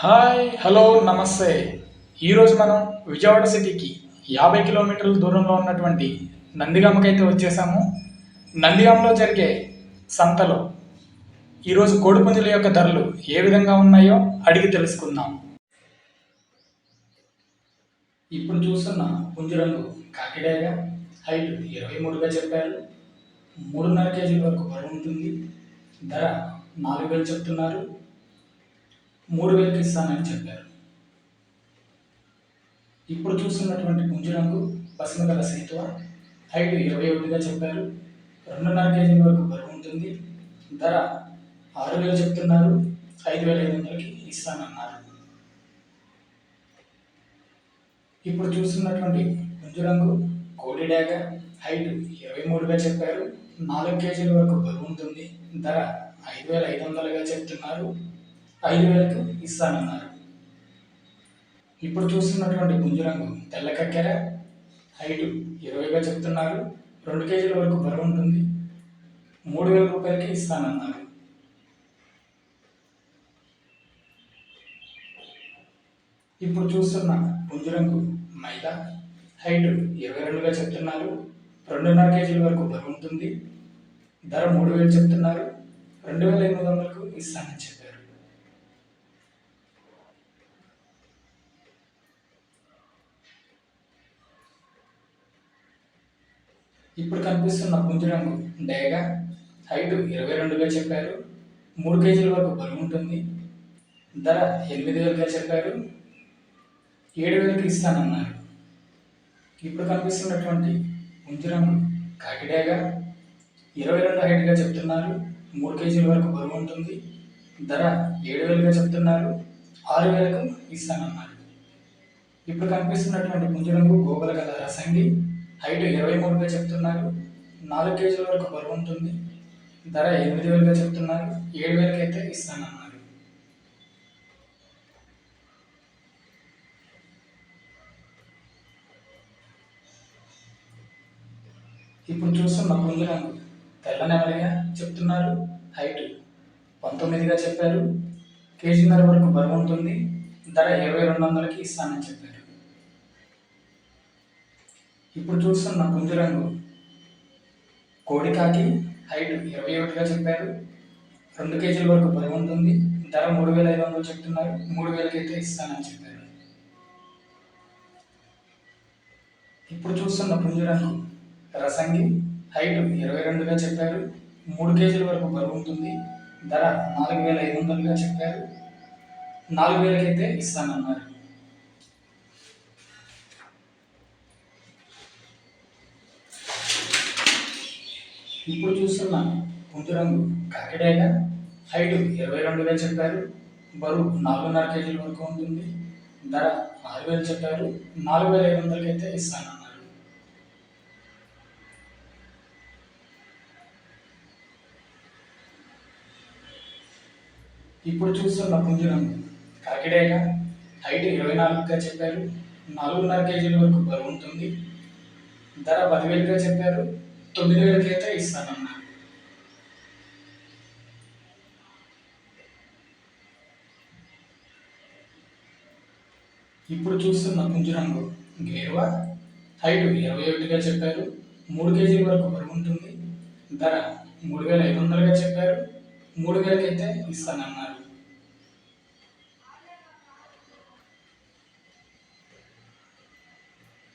Hi hello నమస్తే. ఈరోజు మనం విజయవాడ సిటీకి యాభై కిలోమీటర్ల దూరంలో ఉన్నటువంటి నందిగామకైతే వచ్చేసాము. నందిగామలో జరిగే సంతలో ఈరోజు కోడిపుంజుల యొక్క ధరలు ఏ విధంగా ఉన్నాయో అడిగి తెలుసుకుందాం. ఇప్పుడు చూస్తున్న పుంజురంగు కాకిడాగా హైట్ ఇరవై మూడుగా చెప్పారు. మూడున్నర కేజీల వరకు బరువు ఉంటుంది. ధర నాలుగు వేలు చెప్తున్నారు. మూడు వేలకి ఇస్తానని చెప్పారు. ఇప్పుడు చూస్తున్నటువంటి పుంజు రంగు పసుపు గల సీతువ హైట్ ఇరవై ఒకటిగా చెప్పారు. రెండున్నర కేజీల వరకు బరువు ఉంటుంది. ధర ఆరు వేలు చెప్తున్నారు. ఐదు వేల ఐదు వందలకి ఇస్తానన్నారు ఇప్పుడు చూస్తున్నటువంటి పుంజు రంగు కోడి డాగ హైట్ ఇరవై మూడుగా చెప్పారు. నాలుగు కేజీల వరకు బరువు ఉంటుంది. ధర ఐదు వేల ఐదు వందలుగా చెప్తున్నారు. ఐదు వేలకు ఇస్తానన్నారు. ఇప్పుడు చూస్తున్నటువంటి పుంజురంగు తెల్ల కక్కెర హైట్ ఇరవైగా చెప్తున్నారు. రెండు కేజీల వరకు బరువు ఉంటుంది. మూడు వేల రూపాయలకి ఇస్తానన్నారు. ఇప్పుడు చూస్తున్న పుంజురంగు మైదా హైట్ ఇరవై రెండుగా చెప్తున్నారు. రెండున్నర కేజీల వరకు బరువు ఉంటుంది. ధర మూడు వేలు చెప్తున్నారు. రెండు వేల ఎనిమిది వందలకు ఇస్తానని చెప్పారు. ఇప్పుడు కనిపిస్తున్న పుంజరంగు డేగ హైట్ ఇరవై రెండుగా చెప్పారు. మూడు కేజీల వరకు బరువు ఉంటుంది. ధర ఎనిమిది వేలుగా చెప్పారు. ఏడు వేలకి ఇస్తానన్నారు. ఇప్పుడు కనిపిస్తున్నటువంటి పుంజరంగు కాకిడేగ. ఇరవై రెండు హైట్గా చెప్తున్నారు. మూడు కేజీల వరకు బరువు ఉంటుంది. ధర ఏడు వేలుగా చెప్తున్నారు. ఆరు వేలకు ఇస్తానన్నారు. ఇప్పుడు కనిపిస్తున్నటువంటి పుంజరంగు గోగుల గల రసంగి. హైట్ ఇరవై మూడుగా చెప్తున్నారు. నాలుగు కేజీల వరకు బరువు ఉంటుంది. ధర ఎనిమిది వేలుగా చెప్తున్నారు. ఏడు వేలకి అయితే ఇస్తానన్నారు. ఇప్పుడు చూస్తున్న పుంజు రంగు తెల్ల నెమలిగా చెప్తున్నారు. హైట్ పంతొమ్మిదిగా చెప్పారు. కేజీన్నర వరకు బరువు ఉంటుంది. ధర ఇరవై రెండు వందలకి ఇస్తానని చెప్పారు. ఇప్పుడు చూస్తున్న గుంజు రంగు. కోడికాకి హైట్ ఇరవై ఒకటిగా చెప్పారు. రెండు కేజీల వరకు బరువు ఉంటుంది. ధర మూడు వేల ఐదు వందలు చెప్తున్నారు. మూడు వేలకి అయితే ఇస్తానని చెప్పారు. ఇప్పుడు చూస్తున్న పుంజు రంగు. రసంగి హైట్ ఇరవై రెండుగా చెప్పారు. మూడు కేజీల వరకు బరువు ఉంటుంది. ధర నాలుగు వేల ఐదు వందలుగా చెప్పారు. నాలుగు వేలకైతే ఇస్తానన్నారు. ఇప్పుడు చూస్తున్న పుంజు రంగు కాకిడాయ హైట్ ఇరవై వేలు చెప్పారు. బరువు నాలుగున్నర కేజీల వరకు ఉంటుంది. ధర ఆరు వేలు చెప్పారు. నాలుగు వేల ఐదు వందలకి అయితే ఇస్తానన్నారు ఇప్పుడు చూస్తున్న పుంజు రంగు కాకిడాక హైట్ ఇరవై నాలుగుగా చెప్పారు. నాలుగున్నర కేజీల వరకు బరువు ఉంటుంది. ధర పదివేలుగా చెప్పారు. తొమ్మిది వేలకి అయితే ఇస్తానన్నారు ఇప్పుడు చూస్తున్న పుంజురంగు గేరువ హైట్ ఇరవై ఒకటిగా చెప్పారు. మూడు కేజీల వరకు బరువు ఉంటుంది. ధర మూడు వేల ఐదు వందలుగా చెప్పారు. మూడు వేలకైతే ఇస్తానన్నారు.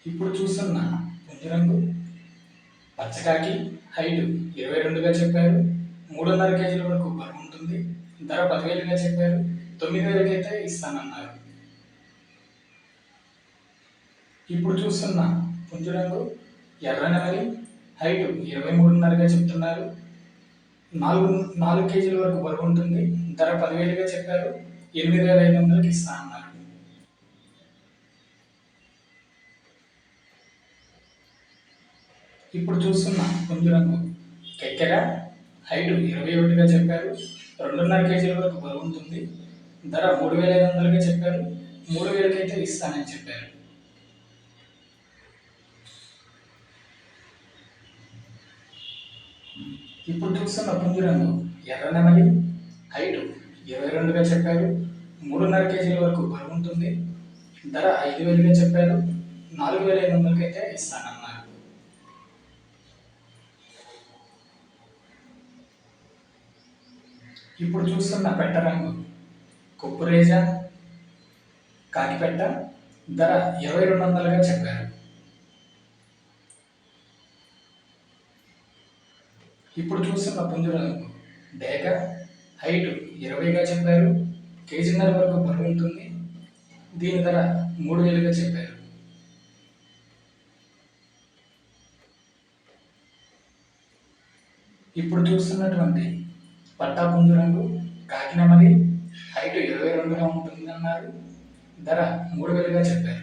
ఇప్పుడు చూస్తున్న పుంజురంగు పచ్చకాకి హైట్ ఇరవై రెండుగా చెప్పారు. మూడున్నర కేజీల వరకు బరువు ఉంటుంది. ధర పదివేలుగా చెప్పారు. తొమ్మిది వేలకైతే ఇస్తానన్నారు. ఇప్పుడు చూస్తున్న పుంజురంగు ఎర్ర నెమలి హైట్ ఇరవై మూడున్నరగా చెప్తున్నారు. నాలుగు నాలుగు కేజీల వరకు బరువు ఉంటుంది. ధర పదివేలుగా చెప్పారు. ఎనిమిది వేల ఐదు వందలకి ఇస్తా అన్నారు ఇప్పుడు చూస్తున్న పుంజురంగు కెక్కెర? హైట్ ఇరవై ఒకటిగా చెప్పారు. రెండున్నర కేజీల వరకు బరువు ఉంటుంది. ధర మూడు వేల ఐదు వందలుగా చెప్పారు. మూడు వేలకైతే ఇస్తానని చెప్పారు. ఇప్పుడు చూస్తున్న పుంజురంగు ఎర్ర నెమలి. హైట్ ఇరవై రెండుగా చెప్పారు. మూడున్నర కేజీల వరకు బరువు ఉంటుంది. ధర ఐదు వేలుగా చెప్పారు. నాలుగు వేల ఐదు వందలకి అయితే ఇస్తానన్నారు. ఇప్పుడు చూస్తున్న పెట్ట రంగు. కొప్పురేజ కాకిపెట్ట ధర ఇరవై రెండు వందలుగా చెప్పారు. ఇప్పుడు చూస్తున్న పుంజు రంగు. డేగ హైట్ ఇరవైగా చెప్పారు. కేజీన్నర వరకు బరువు ఉంటుంది. దీని ధర మూడు వేలుగా చెప్పారు. ఇప్పుడు చూస్తున్నటువంటి పట్టా పుంజు రంగు కాకినమలి హైట్ ఇరవై రెండుగా ఉంటుంది అన్నారు ధర మూడు వేలుగా చెప్పారు.